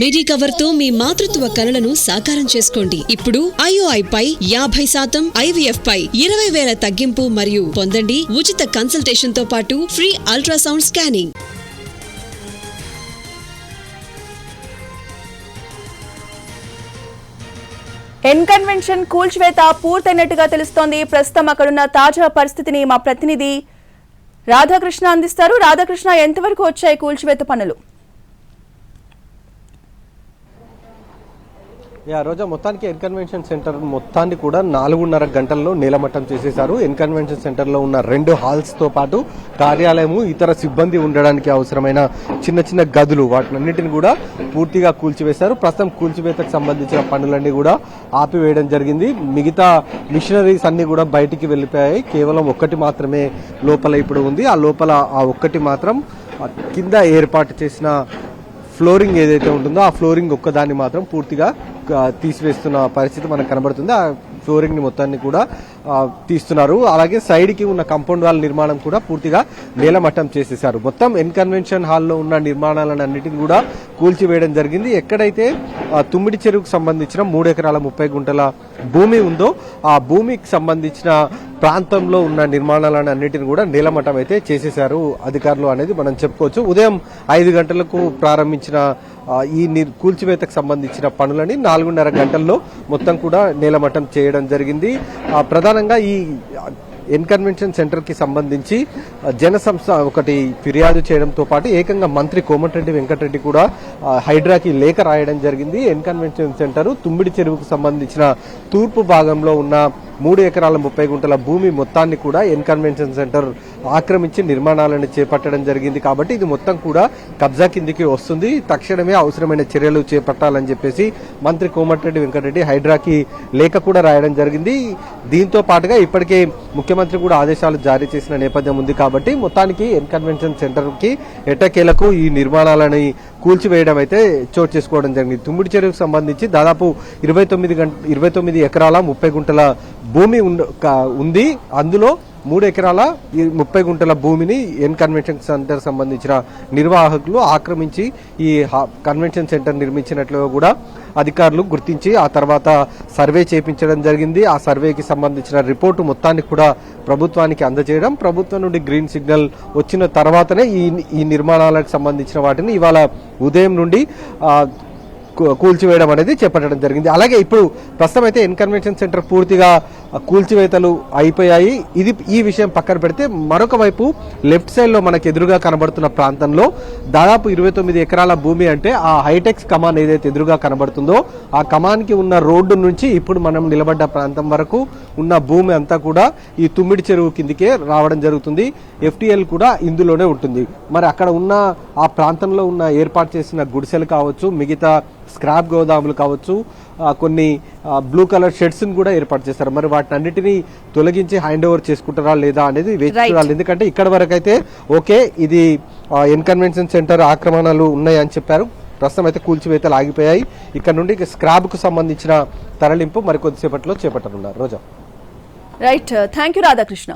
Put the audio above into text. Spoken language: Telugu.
మిడి కవర్తో మీ మాతృత్వ కలలను సాకారం చేసుకోండి. ఇప్పుడు ఐఓఐ పై యాభై శాతం ఐవీఎఫ్ పై ఇరవై వేల తగ్గింపు మరియు పొందండి ఉచిత కన్సల్టేషన్తో పాటు free ultrasound scanning. N convention కూల్చివేత పూర్తయినట్టుగా తెలుస్తోంది. ప్రస్తుతం అక్కడున్న తాజా పరిస్థితిని మా ప్రతినిధి రాధాకృష్ణ అందిస్తారు. రాధాకృష్ణ ఎంతవరకు వచ్చాయి కూల్చివేత పనులు? యా రోజా మొత్తానికి ఎన్కన్వెన్షన్ సెంటర్ మొత్తాన్ని కూడా నాలుగున్నర గంటల్లో నీలమట్టం చేసేశారు. ఎన్కన్వెన్షన్ సెంటర్లో ఉన్న రెండు హాల్స్తో పాటు కార్యాలయము ఇతర సిబ్బంది ఉండడానికి అవసరమైన చిన్న చిన్న గదులు వాటినన్నిటిని కూడా పూర్తిగా కూల్చివేశారు. ప్రస్తుతం కూల్చివేతకు సంబంధించిన పనులన్నీ కూడా ఆపివేయడం జరిగింది. మిగతా మిషనరీస్ అన్ని కూడా బయటికి వెళ్ళిపోయాయి. కేవలం ఒక్కటి మాత్రమే లోపల ఇప్పుడు ఉంది. ఆ లోపల ఆ ఒక్కటి మాత్రం కింద ఏర్పాటు చేసిన ఫ్లోరింగ్ ఏదైతే ఉంటుందో ఆ ఫ్లోరింగ్ ఒక్కదాన్ని మాత్రం పూర్తిగా తీసివేస్తున్న పరిస్థితి మనకు కనబడుతుంది. ఆ ఫ్లోరింగ్ని మొత్తాన్ని కూడా తీస్తున్నారు. అలాగే సైడ్కి ఉన్న కంపౌండ్ వాల్ నిర్మాణం కూడా పూర్తిగా నేలమట్టం చేసేశారు మొత్తం ఎన్కన్వెన్షన్ హాల్లో ఉన్న నిర్మాణాలను కూడా కూల్చివేయడం జరిగింది. ఎక్కడైతే తుమ్మిడి చెరువుకు సంబంధించిన మూడు ఎకరాల ముప్పై గుంటల భూమి ఉందో ఆ భూమికి సంబంధించిన ప్రాంతంలో ఉన్న నిర్మాణాలను అన్నిటిని కూడా నీలమట్టం అయితే చేసేశారు అధికారులు అనేది మనం చెప్పుకోవచ్చు. ఉదయం ఐదు గంటలకు ప్రారంభించిన ఈ కూల్చివేతకు సంబంధించిన పనులని నాలుగున్నర గంటల్లో మొత్తం కూడా నీలమట్టం చేయడం జరిగింది. ప్రధానంగా ఈ ఎన్కన్వెన్షన్ సెంటర్కి సెంటర్కి సంబంధించి జన సంస్థ ఒకటి ఫిర్యాదు చేయడంతో పాటు ఏకంగా మంత్రి కోమటిరెడ్డి వెంకటరెడ్డి కూడా హైడ్రాకి లేఖ రాయడం జరిగింది. ఎన్కన్వెన్షన్ సెంటర్ తుమ్మిడి చెరువుకు సంబంధించిన తూర్పు భాగంలో ఉన్న మూడు ఎకరాల ముప్పై గుంటల భూమి మొత్తాన్ని కూడా ఎన్ కన్వెన్షన్ సెంటర్ ఆక్రమించి నిర్మాణాలను చేపట్టడం జరిగింది. కాబట్టి ఇది మొత్తం కూడా కబ్జా కిందికి వస్తుంది. తక్షణమే అవసరమైన చర్యలు చేపట్టాలని చెప్పేసి మంత్రి కోమటిరెడ్డి వెంకటరెడ్డి హైడ్రాకి లేఖ కూడా రాయడం జరిగింది. దీంతో పాటుగా ఇప్పటికే ముఖ్యమంత్రి కూడా ఆదేశాలు జారీ చేసిన నేపథ్యం ఉంది కాబట్టి మొత్తానికి ఎన్ కన్వెన్షన్ ఎటకేలకు ఎట్టకేలకు ఈ నిర్మాణాలని కూల్చివేయడం అయితే చోటు చేసుకోవడం జరిగింది. తుమ్మిడి చెరువుకు సంబంధించి దాదాపు ఇరవై తొమ్మిది గంట ఇరవై తొమ్మిది ఎకరాల ముప్పై గుంటల భూమి ఉండ- ఉంది. అందులో మూడు ఎకరాల ఈ ముప్పై గుంటల భూమిని ఎన్ కన్వెన్షన్ సెంటర్ సంబంధించిన నిర్వాహకులు ఆక్రమించి ఈ కన్వెన్షన్ సెంటర్ నిర్మించినట్లు కూడా అధికారులు గుర్తించి ఆ తర్వాత సర్వే చేపించడం జరిగింది. ఆ సర్వేకి సంబంధించిన రిపోర్టు మొత్తాన్ని కూడా ప్రభుత్వానికి అందజేయడం ప్రభుత్వం నుండి గ్రీన్ సిగ్నల్ వచ్చిన తర్వాతనే ఈ ఈ నిర్మాణాలకు సంబంధించిన వాటిని ఇవాళ ఉదయం నుండి కూల్చివేయడం అనేది చేపట్టడం జరిగింది. అలాగే ఇప్పుడు ప్రస్తుతం అయితే ఇన్కన్వెన్షన్ సెంటర్ పూర్తిగా కూల్చివేతలు అయిపోయాయి. ఇది ఈ విషయం పక్కన పెడితే మరొక వైపు లెఫ్ట్ సైడ్లో మనకు ఎదురుగా కనబడుతున్న ప్రాంతంలో దాదాపు ఇరవై తొమ్మిది ఎకరాల భూమి అంటే ఆ హైటెక్స్ కమాన్ ఏదైతే ఎదురుగా కనబడుతుందో ఆ కమాన్కి ఉన్న రోడ్డు నుంచి ఇప్పుడు మనం నిలబడ్డ ప్రాంతం వరకు ఉన్న భూమి అంతా కూడా ఈ తుమ్మిడి చెరువు కిందికే రావడం జరుగుతుంది. ఎఫ్టిఎల్ కూడా ఇందులోనే ఉంటుంది. మరి అక్కడ ఉన్న ఆ ప్రాంతంలో ఉన్న ఏర్పాటు చేసిన గుడిసెలు కావచ్చు మిగతా స్క్రాప్ గోదాములు కావచ్చు కొన్ని బ్లూ కలర్ షెడ్స్ కూడా ఏర్పాటు చేస్తారు మరి వాటిని అన్నిటినీ తొలగించి హ్యాండ్ ఓవర్ చేసుకుంటారా లేదా అనేది వేచి. చూడాలి. ఎందుకంటే ఇక్కడ వరకు అయితే ఓకే ఇది ఎన్ కన్వెన్షన్ సెంటర్ ఆక్రమణలు ఉన్నాయని చెప్పారు. ప్రస్తుతం అయితే కూల్చివేతలు ఆగిపోయాయి. ఇక్కడ నుండి స్క్రాబ్కు సంబంధించిన తరలింపు మరి కొద్దిసేపట్లో చేపట్టనున్నారు. Roja. Right thank you Radhakrishna